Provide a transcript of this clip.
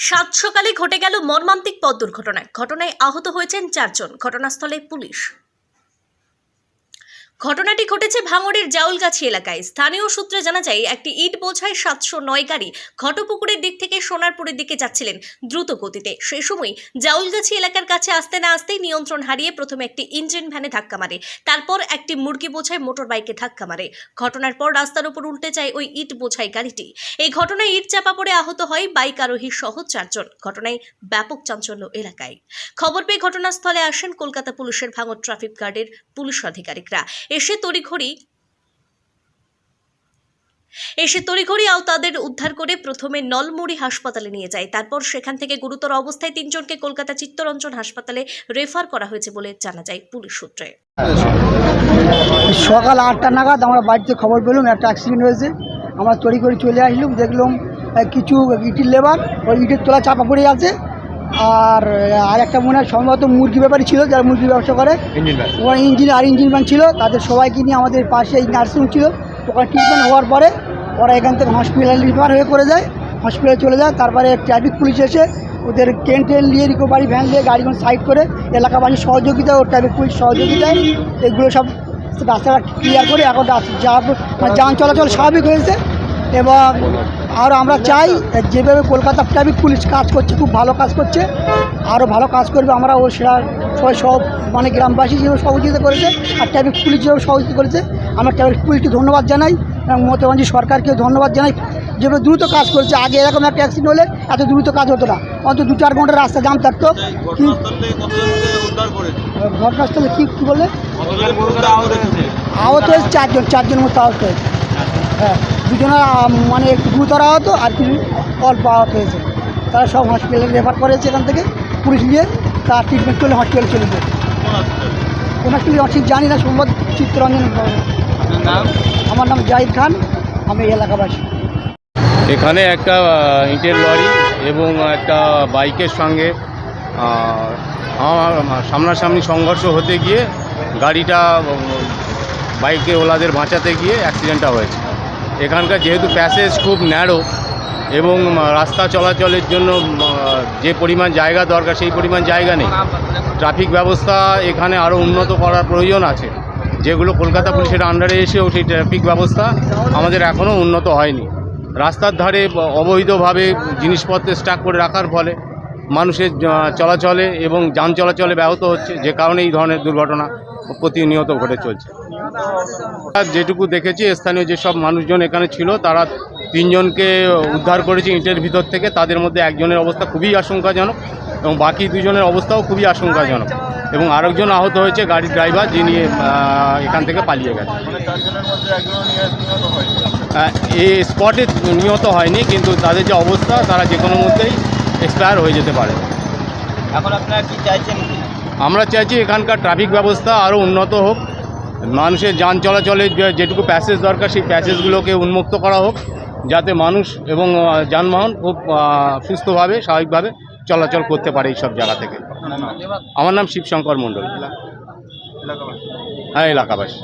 সাত সকালে ঘটে গেল মর্মান্তিক পথ দুর্ঘটনায়। ঘটনায় আহত হয়েছেন চারজন। ঘটনাস্থলে পুলিশ। ঘটনাটি ঘটেছে ভাঙড়ের জাউলগাছি এলাকায়। স্থানীয় সূত্রে জানা যায়, একটি ইট বোঝাই সাতশো নয় গাড়ি ঘটপুকুরের দিক থেকে সোনারপুরের দিকে যাচ্ছিলেন দ্রুত গতিতে। সেই সময় জাউলগাছি এলাকার কাছে আসতে না আসতেই নিয়ন্ত্রণ হারিয়ে প্রথমে একটি ইঞ্জিন ভ্যানে ধাক্কা মারে, তারপর একটি মুরগি বোঝায় মোটর বাইকে ধাক্কা মারে। ঘটনার পর রাস্তার উপর উল্টে যায় ওই ইট বোঝাই গাড়িটি। এই ঘটনায় ইট চাপা পড়ে আহত হয় বাইক আরোহী সহ চারজন। ঘটনায় ব্যাপক চাঞ্চল্য এলাকায়। খবর পেয়ে ঘটনাস্থলে আসেন কলকাতা পুলিশের ভাঙড় ট্রাফিক গার্ডের পুলিশ আধিকারিকরা। এসে তড়িঘড়ি এসে তড়িঘড়ি আও তাদের উদ্ধার করে প্রথমে নলমুড়ি হাসপাতালে নিয়ে যায়। তারপর সেখান থেকে গুরুতর অবস্থায় তিনজনকে কলকাতা চিত্তরঞ্জন হাসপাতালে রেফার করা হয়েছে বলে জানা যায় পুলিশ সূত্রে। সকাল আটটা নাগাদ আমরা বাড়িতে খবর পেলাম, একটা অ্যাক্সিডেন্ট হয়েছে। আমরা তড়ি করে চলে আসলাম, দেখলাম কিছু ইটের লেবার, ওই ইটের তোলা চাপা পড়ে আছে। আর আর একটা মনে হয় সম্ভবত মুরগি ব্যাপারই ছিল যারা মুরগি ব্যবসা করে। ওরা ইঞ্জিন আর ইঞ্জিন ম্যান ছিল তাদের সবাইকে নিয়ে আমাদের পাশে এই নার্সিং ছিল। ওখানে ট্রিটমেন্ট হওয়ার পরে ওরা এখান থেকে হসপিটাল রিফার হয়ে করে যায় হসপিটালে চলে যায়। তারপরে ট্রাফিক পুলিশ এসে ওদের ট্রেন ট্রেন নিয়ে রিকোভারি ভ্যান দিয়ে গাড়িগুলো সাইড করে এলাকাবাসীর সহযোগিতা ও ট্রাফিক পুলিশ সহযোগিতায় এগুলো সব রাস্তাটা ক্লিয়ার করে এখন যা মানে যান চলাচল স্বাভাবিক হয়েছে। এবং আর আমরা চাই যেভাবে কলকাতা ট্রাফিক পুলিশ কাজ করছে খুব ভালো কাজ করছে আরও ভালো কাজ করবে। আমরা ও সেটা সবাই সব মানে গ্রামবাসী যেভাবে সহযোগিতা করেছে আর ট্রাফিক পুলিশ যেভাবে সহযোগিতা করেছে আমরা ট্রাফিক পুলিশকে ধন্যবাদ জানাই এবং মমতা ব্যানার্জি সরকারকেও ধন্যবাদ জানাই। যেভাবে দ্রুত কাজ করছে আগে এরকম একটা অ্যাক্সিডেন্ট হলে এত দ্রুত কাজ হতো না। অন্তত দু চার ঘণ্টা রাস্তা জাম থাকতো। কি ঘটনাস্থলে কী কী বললে? আহত হয়েছে। চারজন চারজনের মতো আহত হয়েছে। হ্যাঁ। দুজনের মানে একটু গুরুতর আহত আর কিছু অল্প আহত হয়েছে। তারা সব হসপিটালে রেফার করেছে এখান থেকে। পুলিশ নিয়ে তার ট্রিটমেন্ট করলে হসপিটালে চলে যায়। কোন হসপিটালে ঠিক জানি না সম্ভব চিত্তরঞ্জন আমার নাম জাহিদ খান আমি এই এলাকাবাসী। এখানে একটা ইটের লরি এবং একটা বাইকের সঙ্গে আমার সামনাসামনি সংঘর্ষ হতে গিয়ে গাড়িটা বাইকে ওলাদের বাঁচাতে গিয়ে অ্যাক্সিডেন্টটা হয়েছে। এখানকার যেহেতু প্যাসেজ খুব ন্যারো এবং রাস্তা চলাচলের জন্য যে পরিমাণ জায়গা দরকার সেই পরিমাণ জায়গা নেই। ট্রাফিক ব্যবস্থা এখানে আরও উন্নত করার প্রয়োজন আছে। যেগুলো কলকাতা পুলিশের আন্ডারে এসেও সেই ট্রাফিক ব্যবস্থা আমাদের এখনও উন্নত হয়নি। রাস্তার ধারে অবৈধভাবে জিনিসপত্র স্টাক করে রাখার ফলে মানুষের চলাচলে এবং যান চলাচলে ব্যাহত হচ্ছে। যে কারণে এই ধরনের দুর্ঘটনা প্রতিনিয়ত ঘটে চলছে। যেটুকু দেখেছি স্থানীয় যেসব মানুষজন এখানে ছিল তারা তিনজনকে উদ্ধার করেছে ইটের ভিতর থেকে। তাদের মধ্যে একজনের অবস্থা খুবই আশঙ্কাজনক এবং বাকি দুজনের অবস্থাও খুবই আশঙ্কাজনক। এবং আরেকজন আহত হয়েছে গাড়ির ড্রাইভার যিনি এখান থেকে পালিয়ে গেছে। এই স্পটে নিহত হয়নি কিন্তু তাদের যে অবস্থা তারা যে কোনো মধ্যেই এক্সপায়ার হয়ে যেতে পারে। এখন আপনারা কি চাইছেন আমরা চাইছি এখানকার ট্রাফিক ব্যবস্থা আরও উন্নত হোক। মানুষের যান চলাচলে যেটুকু প্যাসেজ দরকার সেই প্যাসেজগুলোকে উন্মুক্ত করা হোক যাতে মানুষ এবং যানবাহন খুব সুস্থভাবে স্বাভাবিকভাবে চলাচল করতে পারে এই সব জায়গা থেকে। আমার নাম শিবশঙ্কর মণ্ডল। হ্যাঁ এলাকাবাসী।